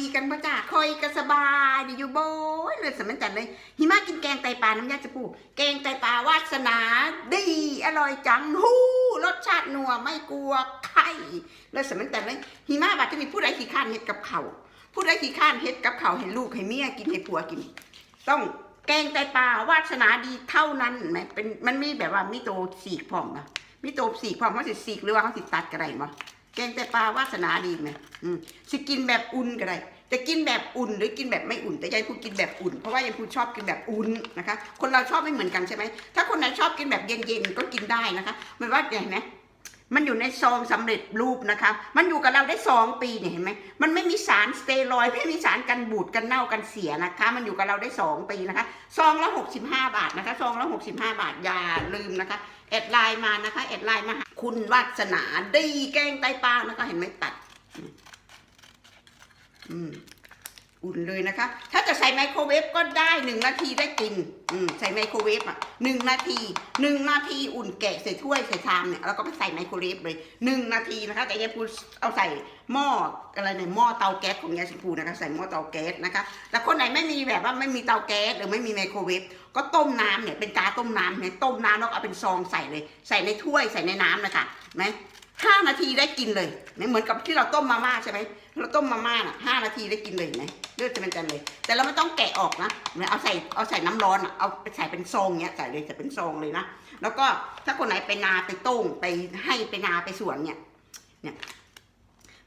ดีกันปะจ้าคอยก็สบายดีอยู่โบยเลยสมันจันเลย หิมะกินแกงไตปลาน้ำยาจะปู แกงไตปลาวาสนา ดีอร่อยจังฮู้รสชาตินัวไม่กลัวไข่เลยสมันจันเลย หิมะบัดจะมีผู้ใดขี้ข้านเฮ็ดกับเขาผู้ใดขี้ข้านเฮ็ดกับเขาให้ลูกให้เมียกินให้ผัวกิน ต้องแกงไตปลาวาสนาดีเท่านั้นไหมเป็นมันมีแบบว่ามีโตสีกพร้อมปะมีโตสีกพร้อมเขาสิสีกหรือว่าเขาสิตัดก็ได้มั้ แกงแตปลาวาสนาดีไหมอืมสิกินแบบอุ่นก็ได้จะกินแบบอุ่นหรือกินแบบไม่อุ่น แต่ยายพูดกินแบบอุ่นเพราะว่ายายพูดชอบกินแบบอุ่นนะคะ คนเราชอบไม่เหมือนกันใช่ไหมถ้าคนไหนชอบกินแบบเย็นๆก็กินได้นะคะไม่ว่าเห็นไห มันอยู่ในซองสำเร็จรูปนะคะ มันอยู่กับเราได้สองปีเนี่ยเห็นไหมมันไม่มีสารสเตียรอยไม่มีสารกันบูดกันเน่ากันเสียนะคะ มันอยู่กับเราได้สองปีนะคะซองละหกสิบห้าบาทนะคะซองละหกสิบห้าบาทอย่าลืมนะคะแอดไลน์มานะคะแอดไลน์มาหาคุณวัสนาดีแกงไตปลานะคะเห็นไหมตัด อืม อุ่นเลยนะคะ ถ้าจะใส่ไมโครเวฟก็ได้หนึ่งนาทีได้กิน อืมใส่ไมโครเวฟอะหนึ่งนาทีหนึ่งนาทีอุ่นแกะใส่ถ้วยใส่ชามเนี่ยแล้วก็ไปใส่ไมโครเวฟเลยหนึ่งนาทีนะคะ แต่ยายพูเอาใส่หม้ออะไรเนี่ยหม้อเตาแก๊สของยายชมพูนะคะ ใส่หม้อเตาแก๊สนะคะ แต่คนไหนไม่มีแบบว่าไม่มีเตาแก๊สหรือไม่มีไมโครเวฟก็ต้มน้ำเนี่ยเป็นกาต้มน้ำเนี่ยต้มน้ำแล้วเอาเป็นซองใส่เลย ใส่ในถ้วยใส่ในน้ำนะคะไหม ห้านาทีได้กินเลยไม่เหมือนกับที่เราต้มมาม่าใช่ไหมเราต้มมาม่าน่ะห้านาทีได้กินเลยเห็นไหมเลือดจะเป็นจันเลย แต่เราไม่ต้องแกะออกนะเหมือนเอาใส่เอาใส่น้ำร้อนอะเอาไปใส่เป็นซองเนี้ยใส่เลยใส่เป็นซองเลยนะแล้วก็ถ้าคนไหนไปนาไปต้งไปให้ไปนาไปสวนเนี่ยเนี่ย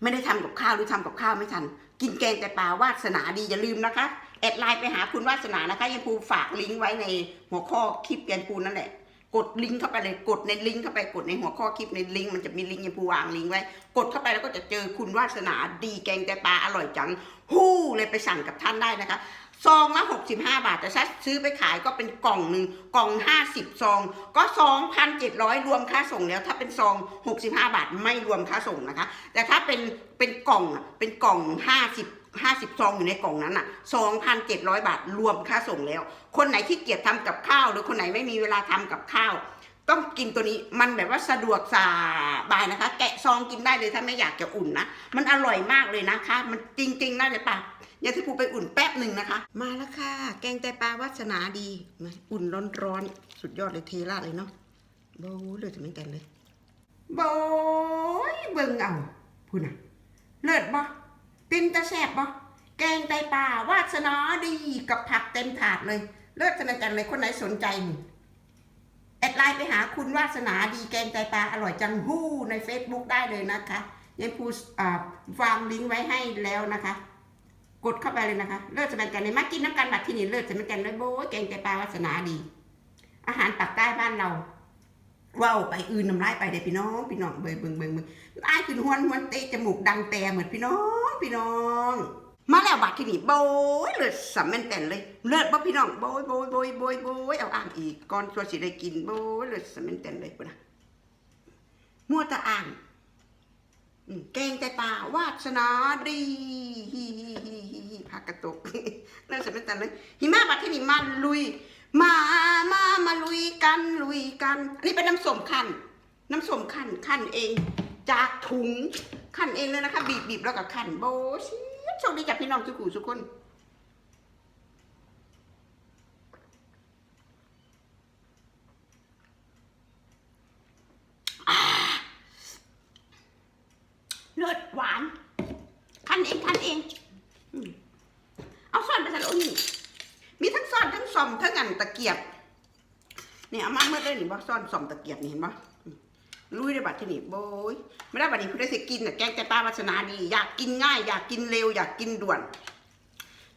ไม่ได้ทำกับข้าวหรือทำกับข้าวไม่ทัน กินแกงแต่ปลาวาสนาดีอย่าลืมนะคะแอดไลน์ไปหาคุณวาสนานะคะยันภูฝากลิงก์ไว้ในหัวข้อคลิปยันภูนั่นแหละ กดลิงก์เข้าไปเลยกดในลิงก์เข้าไปกดในหัวข้อคลิปในลิงก์มันจะมีลิงก์ยันภูวางลิงก์ไว้ กดเข้าไปแล้วก็จะเจอคุณวาสนาดีแกงแต่ปลาอร่อยจังฮู้เลยไปสั่งกับท่านได้นะคะซองละ65 บาท แต่ถ้าซื้อไปขายก็เป็นกล่องหนึ่งกล่อง 50 ซอง ก็ 2,700 รวมค่าส่งแล้ว ถ้าเป็นซอง 65 บาทไม่รวมค่าส่งนะคะ แต่ถ้าเป็นเป็นกล่องอะเป็นกล่อง 50 50ซองอยู่ในกล่องนั้นอะ2,700บาทรวมค่าส่งแล้ว คนไหนที่เกียจทำกับข้าว หรือคนไหนไม่มีเวลาทำกับข้าว ต้องกินตัวนี้มันแบบว่าสะดวกสบายนะคะ แกะซองกินได้เลยถ้าไม่อยากจะอุ่นนะมันอร่อยมากเลยนะคะ มันจริงๆนะเดี๋ยปะยาที่ผูไปอุ่นแป๊บหนึ่งนะคะ มาแล้วค่ะ แกงไตปลาวัสนาดีมอุ่นร้อนๆสุดยอดเลยเทราดเลยเนาะโบ้เลยจะไม่แต่เลยโบ้ยเบิ่งเอาพูดนะเลิศบ่ เป็นตาแซ่บบ่แกงไตปลาวาสนาดีกับผักเต็มถาดเลย เลิศจะไม่แต่นเลยคนไหนสนใจนี่แอดไลน์ไปหาคุณวาสนาดีแกงไตปลาอร่อยจังฮู้ใน Facebook ได้เลยนะคะยังพูอ่าวางลิงก์ไว้ให้แล้วนะคะ กดเข้าไปเลยนะคะ เลิศจะเป็นกันเลยมากินน้ำกันบัดที่นี่เลิศจะเป็นกันเลยโบ้แกงไตปลาวาสนาดี อาหารปักใต้บ้านเรา ว้าวไปอื่นน้ำลายไปเด้พี่น้องพี่น้องเบิ่งเบิ่งเบิ่งเบิ่งอายขึ้นหวนหวนเตะจมูกดังแต่เหมือนพี่น้องพี่น้อง มาแล้วบัดที่นี่โบยเลิศสำแม่นแต่นเลยเลิศบ่พี่น้องโบยโบยโบยโบยโบยเอาอ่างอีกก่อนชัวสิได้กินโบยเลิศสำแม่นแต่นเลยปุ่นนะมัวตะอ่างแกงแต่ปลาวาสนาดีฮิฮิฮิฮิฮิพักกระตุกเลิศสำแม่นแต่นเลยหิมะบัดที่นี่มาลุย มามามาลุยกันลุยกันอันนี้เป็นน้ำส้มขั้นน้ำส้มขั้นขั้นเอง จากถุงขั้นเองเลยนะคะ บีบบีบแล้วก็ขั้นโบชิโชคดีจากพี่น้องทุกคู่ทุกคน เลือดหวาน คั้นเองคั้นเองอืมเอาซ่อนไปใส่โอ้นี่มีทั้งซ่อนทั้งซ่อมทั้งอันตะเกียบเนี่ยเอามาเมื่อ ได้หนิบ่ซ่อนซ่อมตะเกียบนี่เห็นบ่อืมลุยได้บัดที่นี่โบยไม่ได้บัดนี้คุณได้สิกินแต่แกงไตปลาวัสนาดี อยากกินง่าย อยากกินเร็ว อยากกินด่วน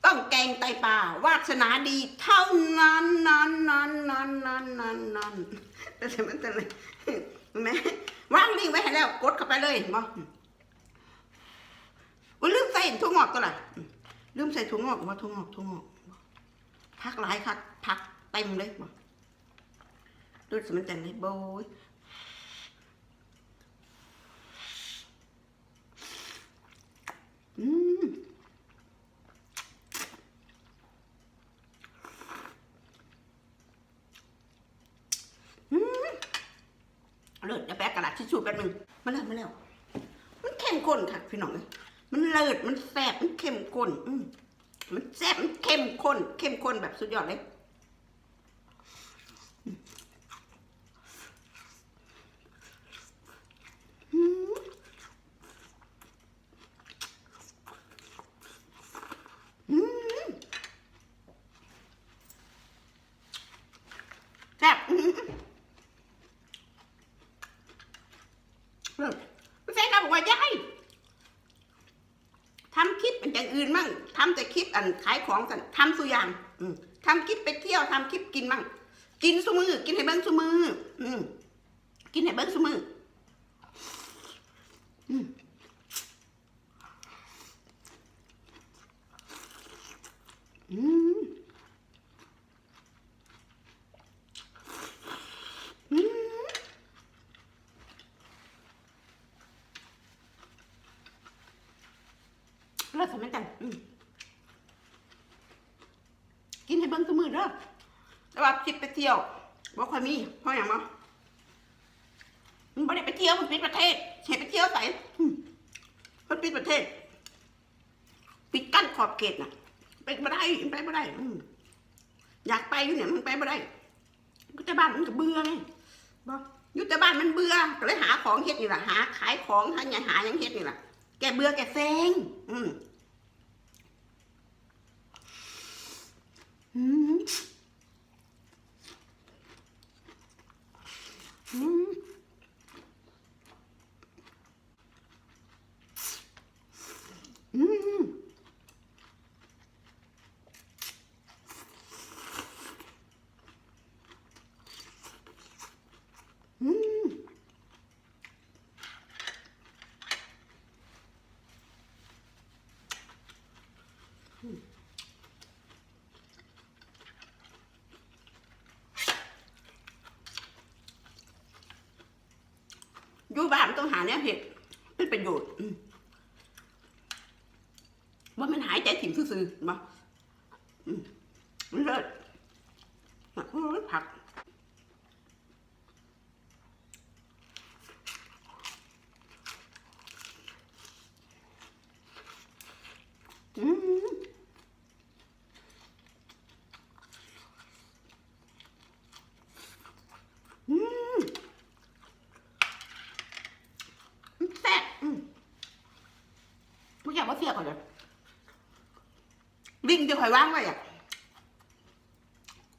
ต้องแกงไตปลาวาสนาดีเท่านั้นนั้นนั้นนั้นนั้นนั้นนั้นแต่มันแต่เลยเห็นไหมวางลิงไว้ให้แล้วกดเข้าไปเลยเห็นบ่อุ้ยลืมใส่ถั่วงอกตัวละลืมใส่ถั่วงอกว่าถั่วงอกถั่วงอกพักหลายคักพักเต็มเลยบ่ ดูสมันแต่งเลยโบยอืมอืมเลิศเดี๋ยวแป๊กกระดาษทิชชู่แป๊บนึงมาแล้วมาแล้ว มันเข้มข้นค่ะพี่น้องมันเลิศมันแซ่บมันเข้มข้นอืมมันแซ่บมันเข้มข้น เข้มข้นแบบสุดยอดเลยอืมอืม แซ่บอืมเลิศพี่แฟนก็บอกว่ายายทำคลิปเป็นอย่างอื่นมั่งทำแต่คลิปอันขายของสันทำสุอย่างอืมทำคลิปไปเที่ยวทำคลิปกินมั่งกินสุมือ กินให้เบิ้งสุมืออมกินให้เบิ้งสุมือ อืมอืมอืมเลิศสมัยกันอืมกินให้เบิ้งสุมือเด้อแต่ว่าคลิปไป เที่ยวบ่ค่อยมีเพราะอย่างบ่มันไม่ได้ไปเที่ยวมันปิดประเทศเห็นไปเที่ยวใส่มันปิดประเทศ ปิดกั้นขอบเขตน่ะไปไม่ได้ไปไม่ได้อยากไปอยู่เนี่ยมันไปไม่ได้ก็แต่บ้านมันก็เบื่อไงบอกอยู่แต่บ้านมันเบื่อก็เลยหาของเฮ็ดนี่แหละหา ขายของหาอย่างหาอย่างเฮ็ดนี่แหละแกเบื่อแกเซ็งอืมอืม อืมอืม อยู่บ้านต้องหาเนี่ยเห็ดเป็นประโยชน์ว่ามันหายใจถิ่มซื่อๆมาอืมมันเลิศอะโอ้ยผัก อืมอืมมันแซ่บอืมไม่อยากว่าเสียก่อนเลย ลิงจะคอยว่างไว้อะ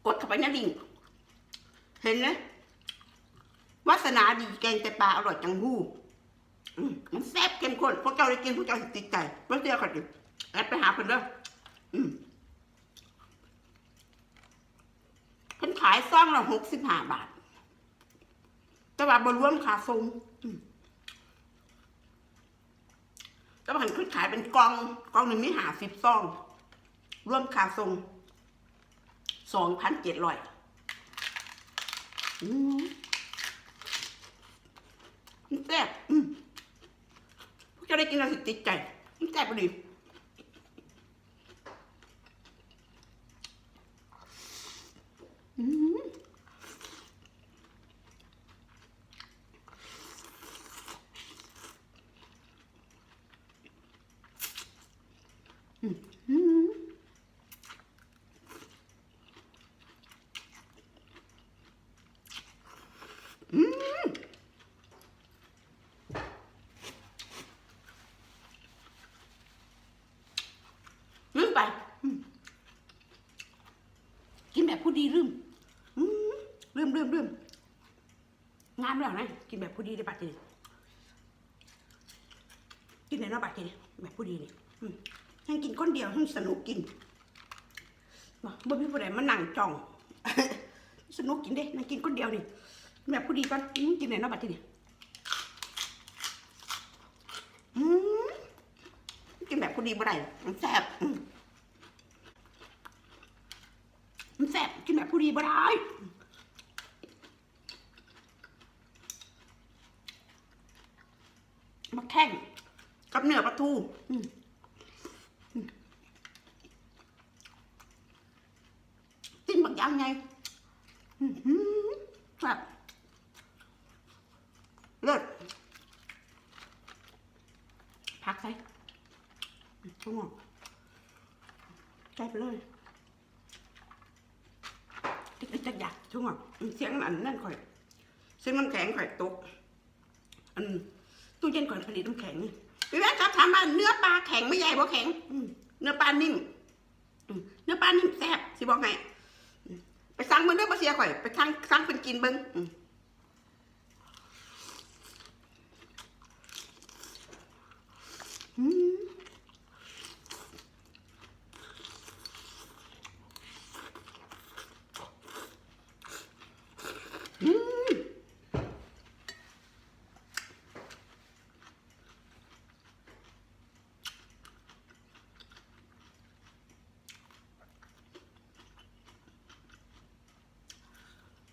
กดเข้าไปนะลิงเห็นไหมวาสนาดีแกงแต่ปลาอร่อยจังหู้มันแซ่บเข้มข้นพวกเจ้าได้กินพวกเจ้าติดใจไม่เสียก่อดิแอดไปหาเพิ่นเด้อเพิ่นขายซ่องละหกสิบห้าบาท แต่ว่าบรวมค่าทรงแต่ว่าเพิ่นขายเป็นกล่องกล่องหนึ่งมีหาสิบซอง รวมค่าทรงสองพันเจ็ดร้อยมันแซ่บอืมพวกเจ้าได้กินแล้วสิติดใจมันแซ่บพอดีอืมอืมอืมลืมไปอืมกินแบบผู้ ดีลืมอืมลืมลืมลืมงานไม่หรอกนะกินแบบผู้ดีได้บัตรดีกินในนอกบัตรดีแบบผู้ดีนี่อืมให้กินคนเดียวให้สนุกกินบ่บ่มีผู้ใดมานั่งจ้อง สนุกกินเด้นั่งกินคนเดียวนี่แบบผู้ดีก่อนกินในนอกบัตรดีอืมกินแบบผู้ดีบ่ได้แซ่บอืมมัน แบบผู้ดีบ่ได้มาแข่งกับเนื้อปลาทูอืมอืมกินบางอย่างไงแบบเลิศพักใส่ช่วงใส่ไปเลยติ๊กติ๊ก จักอยากช่วงเสียงอันนั่นข่อย เสียงน้ำแข็งข่อยตก อันตู้เย็นก่อนผลิตน้ำแข็งพี่แม่ครับถามว่าเนื้อปลาแข็งไม่ใหญ่บ่แข็งเนื้อปลานิ่มเนื้อปลานิ่มแซ่บสิบอกไงไปสั่งเบิ้งเด้อบ่เสียข่อย ไปสั่งสั่งเป็นกินเบิ้งอืมอืมอืม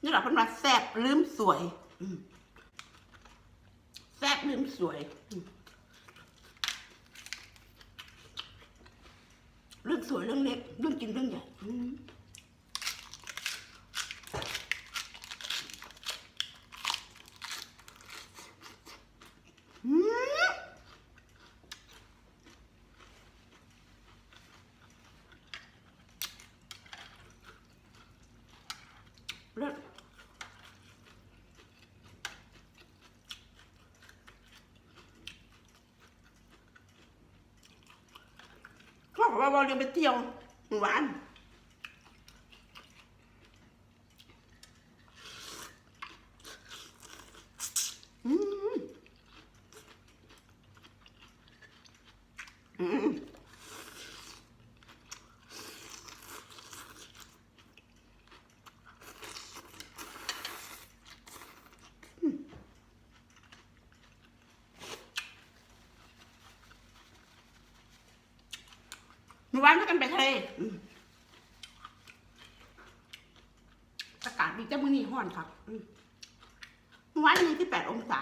นี่แหละเพันว่าแซ่บลืมสวยแซ่บลืมสวยอืมเรื่องสวยเรื่องเล็กเรื่องกินเรื่องใหญ่อืมอืมเลิศ เขาว่าเราเรียนไปเที่ยวหวานอืมอืมเมันไปทะเลอากาศดีจ้ามือนี่ห้อนครับวานมีที่แปดองศา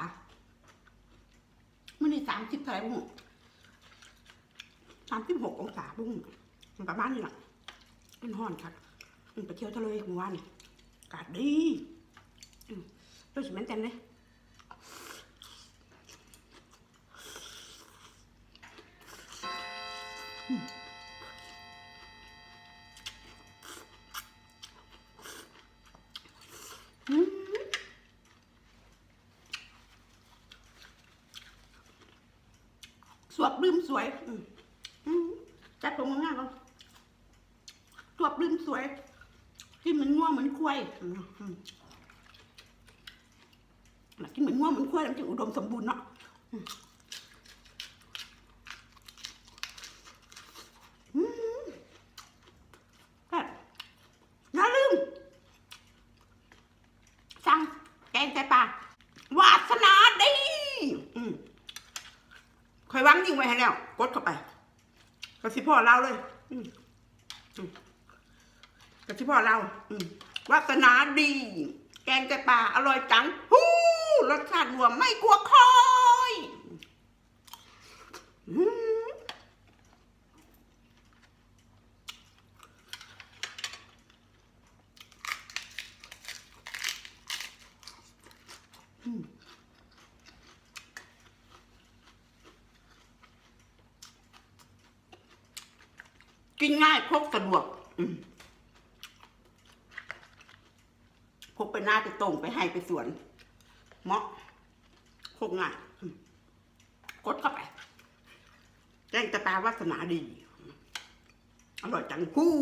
มือนี่สามสิบเท่าไหร่บุ้งสามสิบหกองศาบุ้งประมาณนี้แหละมันห้อนครับไปเที่ยวทะเลเมื่อวานอากาศดีอืมดูสิแม่นเต็มเลยอืมส วบลืมสวยจัดผมง่ายๆก่อนสวบลืมสวยที่เหมือนง่วงเหมือนควายกินเหมือนง่วงเหมือนควายมันจะอุดมสมบูรณ์เนาะอืมอืมแบบอย่าลืม สั่งแกงไตปลาวาสนาดีอืมคอยวางยิงไว้ให้แล้ว กดเข้าไปกระ สิพ่อเราเลยกระชิพ่อเราวาสนาดี แกงไตปลาอร่อยจัง ฮู้รสชาติรวมไม่กลัวคอมินง่ายพกสะดวกพกไปหน้าไปตรงไปให้ไปสวนเหมาะพกง่ายกดเข้าไปแกงตะปาวาสนาดี อร่อยจังฮู้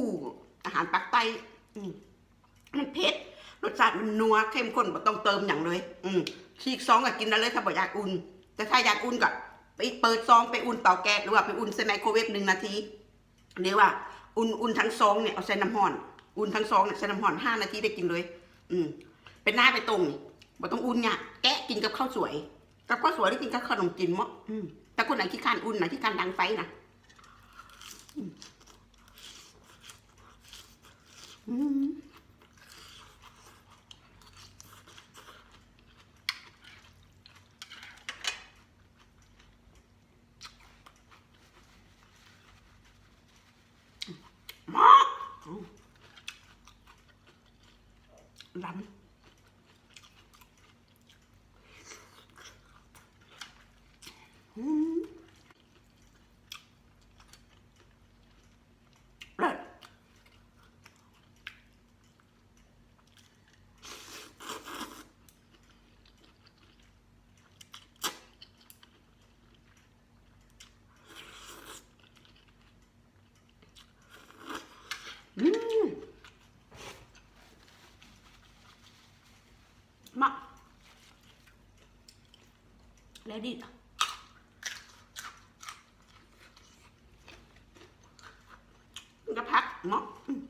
อาหารปักใต้อืมมันเผ็ดรสชาติมันนัวเข้มข้นบ่ต้องเติมอย่างเลย อืมชีกซองก็กินได้เลยถ้าบ่อยากอุ่น แต่ถ้าอยากอุ่นก็ไปเปิดซองไปอุ่นเตาแก๊สหรือว่าไปอุ่นใส่ไมโครเวฟหนึ่งนาที หรือว่า อุ่นอุ่นทั้งซองเนี่ยเอาใส่น้ำห่อน อุ่นทั้งซองเนี่ยใส่น้ำห่อนห้านาทีได้กินเลย อืมเป็นหน้าไปตรงบ่ต้องอุ่นเนี่ยแกะกินกับข้าวสวย กับข้าวสวยหรือกินกับขนมจีนมั้งแต่คนไหนที่การอุ่นไหนที่การดังไฟนะอืมอืมหมาอืม ลำอืม แล้วดิมันก็พักเนาะอืม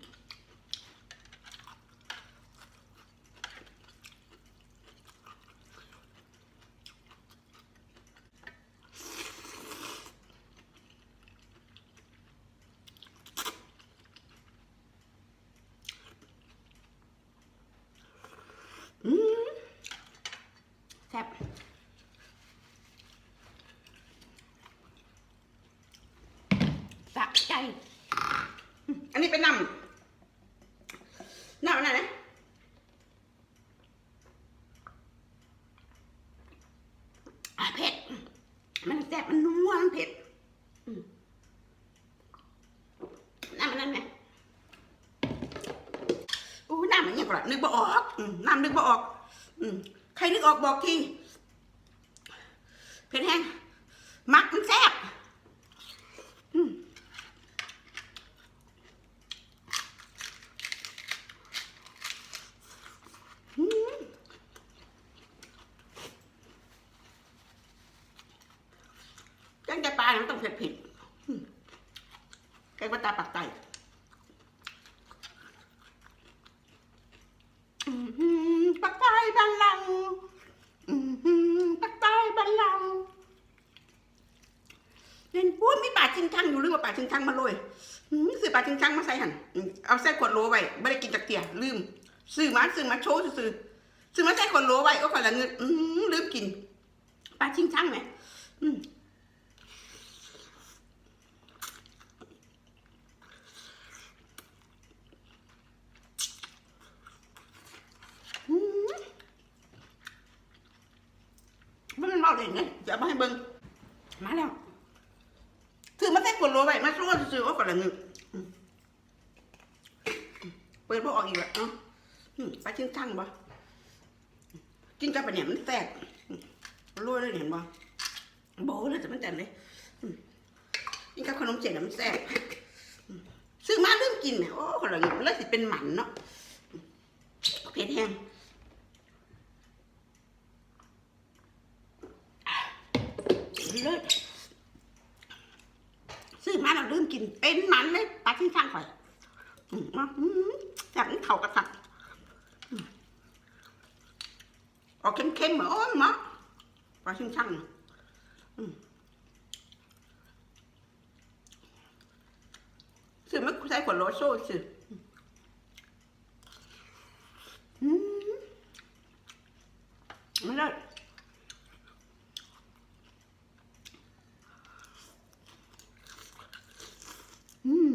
อืมแซ่บสะใจ อันนี้เป็นน้ำน้ำอะไรนะเผ็ด มันแซ่บมันนัวมันเผ็ดน้ำมันนั่นไหมอู้น้ำมันยังกระนึกบ่ออกน้ำนึกบ่ออกใครนึกออกบอกทีเผ็ดแห้งมักมันแซ่บอืมอืม แกงไตปลานี่ยมันต้องเผ็ดผ็ดแกงปลาตาปักไตปักใต้บันลังปักใต้บันลังเล่นพูดมีป่าชิงชังอยู่ลืมว่าป่าชิงชังมาเลยอืมซื้อป่าชิงชังมาใส่หันเอาใส่ขวดโหลไว้ไม่ได้กินจากเตี่ยลืมซื้อมาซื้อมาโชว์ซื้อซื้อมาใส่ขวดโหลไว้ก็ขอยละเงินลืมกินป่าชิงชังไหมอืม อืมมันเป็นเบาเด่นเลย จะเอามาให้เบิ้งมาแล้วถือมาใส่ขวดโหลไว้มาโชว์ซื้อๆว่าขวดละเงินอืมเปิดพวกออกอีกแล้วเอ้าอืมไปชิ้นช่างบ่กินกับปลาเนี่ยมันแซ่บอืมรวยเลยเห็นบ่โบเลยแต่มันแต่นเลยอืมกินกับขนมเจียนน่ะมันแซ่บอืมซื้อมาเริ่มกินเนี่ยโอ้ขวดละเงินมันเลยสิเป็นหมันเนาะอืมเผ็ดแห้ง เลิศซื้อมาเราลืม กินเป็นมันเลยปลาชิ้นช่างข่อยอืมาอืมจากนี้เขากระสับออกเค็มๆเหมือนโอ้ยมะปลาชิ้นช่างน่อืมซื้อมาใส่ขวดโลโซ่ซื้ออืมมันเลิศ อืม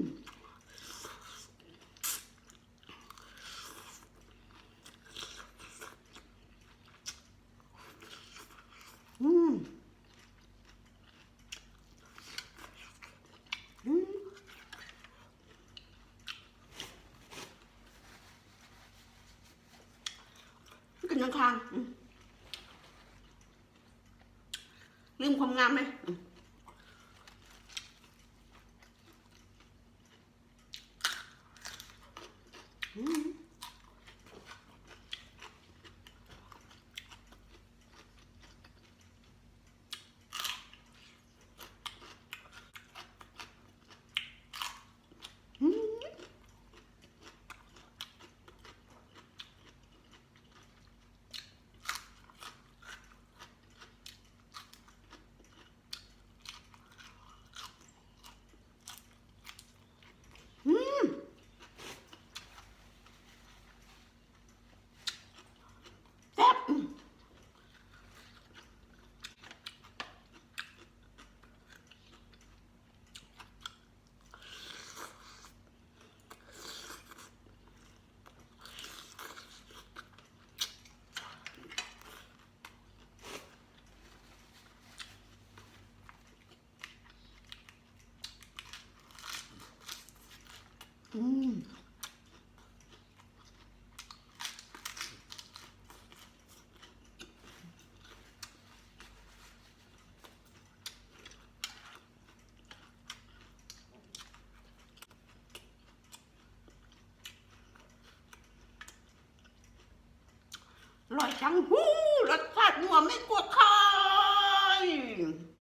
อืมอืม กินยังคางอืมลืมความงามไหมอืม แซ่บอืมอืม อ ร่อยจังหู้รสชาตินัวไม่กลัวใคร